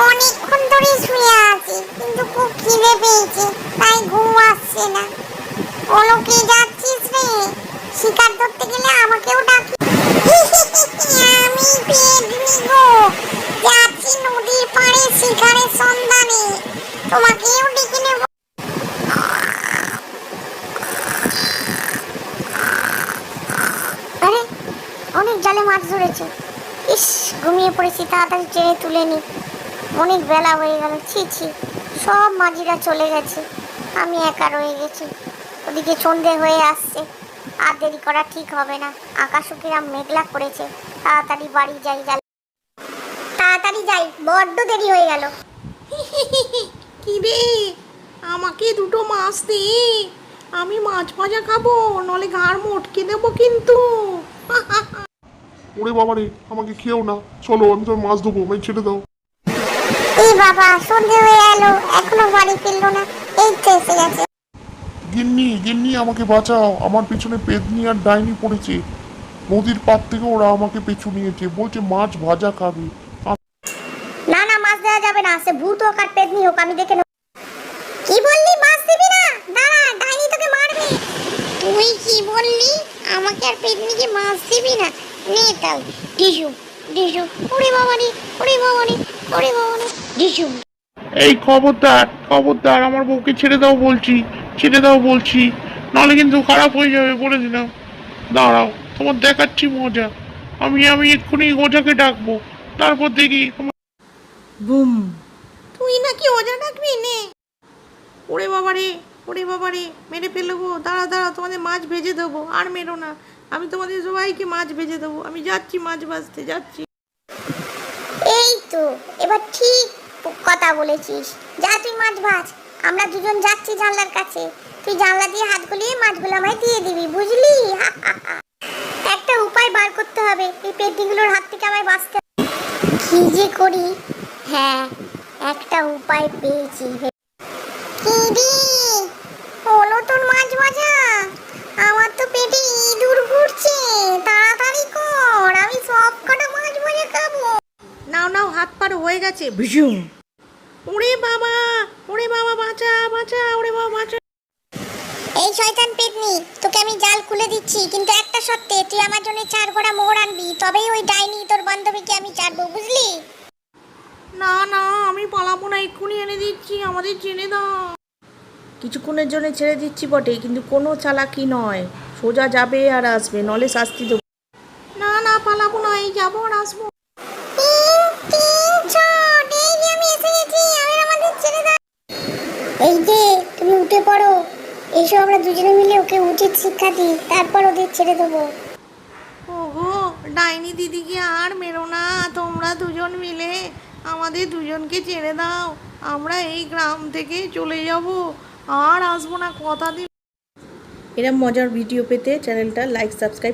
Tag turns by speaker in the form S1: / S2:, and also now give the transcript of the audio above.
S1: অনেকক্ষণ ধরে শুয়ে আছি, কিন্তু খুব খিদে পেয়েছে, তাই ঘুম আসছে না। অলোকে যাচ্ছিস রে? শিকার ধরতে গেলে আমাকেও ডাকি। আমি পেডনি গো, যাচ্ছি নদীর পাড়ে শিকারের সন্ধানে। তোমাকেও ডেকে নেব। আরে, অনেক জালে মাছ ধরেছে। ইস, ঘুমিয়ে পড়েছি, তাড়াতাড়ি টেনে তুলে নি। অনেক বেলা হয়ে গেল। ছি ছি সব মাঝিরা চলে গেছে। আমি একা রয়ে গেছি। ওদিকে সন্ধে হয়ে আসছে। আর দেরি করা ঠিক হবে না। আকাশও কিরাম মেঘলা করেছে। তাড়াতাড়ি বাড়ি যাই যাই। তাড়াতাড়ি যাই বড্ড দেরি হয়ে গেল।
S2: কি রে? আমাকে দুটো মাছ দে। আমি মাছ ভাজা খাব নলে ঘাড় মটকে দেবো কিন্তু।
S3: ওরে বাবা রে আমাকে খেয়েও না। চলো আমি তো মাছ দেবো আমায় ছেড়ে দাও।
S1: এই বাবা সন্ধে হয়ে এলো। এখনও বাড়ি ফিরলো না। এই তো এসে গেছে।
S3: গিন্নি গিন্নি আমাকে বাঁচাও। আমার পেছনে পেদনি আর ডাইনি পড়েছে। নদীর পার থেকে ওরা আমাকে পেছু নিয়েছে। বলছে মাছ ভাজা খাবে।
S1: না না মাছ দেওয়া যাবে না। সে ভূত হোক আর পেতনি হোক আমি দেখে নেব। কি বললি? মাছ দিবি না? দাঁড়া ডাইনি তোকে মারবে। তুই কি বললি? আমাকে আর পেতনিকে মাছ দিবি না? নে তাও ডিসু ডিসু ওরে বাবা ওরে বাবা ওরে বাবা রে
S3: এই খবরদার খবরদার আমার বউকে ছেড়ে দাও বলছি ছেড়ে দাও বলছি নাহলে কিন্তু খারাপ হয়ে যাবে বলে দিলাম। দাঁড়াও তোমার দেখাচ্ছি মজা। আমি আমি এক্ষুনি ওজাকে ডাকবো তারপর দেখি তোমার
S2: বুম তুই নাকি ওজা ডাকবি নে? ওরে বাবা রে ওরে বাবা রে মেরে ফেলে গো। দাঁড়া দাঁড়া, তোমাদের মাছ ভেজে দেবো। আর মেরো না। আমি তোমাদের সবাইকে মাছ ভেজে দেবো। আমি যাচ্ছি মাছ ভাজতে, যাচ্ছি।
S1: এই তো, এবার ঠিক কথা বলেছিস। যা, তুই মাছ ভাজ। আমরা দুজন যাচ্ছি জানলার কাছে। তুই জানলা দিয়ে হাত গুলিয়ে মাছগুলো আমায় দিয়ে দিবি, বুঝলি? একটা উপায় বার করতে হবে। এই পেটিগুলোর হাত থেকে আমায় বাঁচতে কি যে করি? হ্যাঁ একটা উপায় পেয়েছি। কি রে হলো তোর মাছ ভাজা আমার তো পেটে ইঁদুর ঘুরছে তাড়াতাড়ি কর আমি সব কটা মাছ ভাজা খাব
S2: নাও নাও হাত পার হয়ে গেছে। ভীষণ ওরে বাবা ওরে বাবা বাঁচা বাঁচা ওরে বাবা বাঁচা।
S1: এই শয়তান পেতনি তোকে আমি জাল খুলে দিচ্ছি কিন্তু একটা সত্যি তুই আমার জন্য চার গোড়া মোহর আনবি তবেই ওই ডাইনি তোর বান্ধবীকে আমি ছাড়বো বুঝলি?
S2: না না আমি পালাবো না এক্ষুনি এনে দিচ্ছি আমাদের চেনে দাও। কিছুক্ষণের জন্য ছেড়ে দিচ্ছি বটে কিন্তু কোনো চালাকি নয়। সোজা যাবে আর আসবে নলে শাস্তি দেবো। না না পালাবো না এই যাব আর আসব।
S1: এসো আমরা দুজনে মিলে ওকে উচিত শিক্ষা দিই তারপর ওদের ছেড়ে দেবো।
S2: ওগো ডাইনি দিদিকে আর মেরো না তোমরা দুজন মিলে আমাদের দুজনকে ছেড়ে দাও। আমরা এই গ্রাম থেকে চলে যাব আর আসব না কথা দিন। এরম মজার ভিডিও পেতে চ্যানেলটা লাইক সাবস্ক্রাইব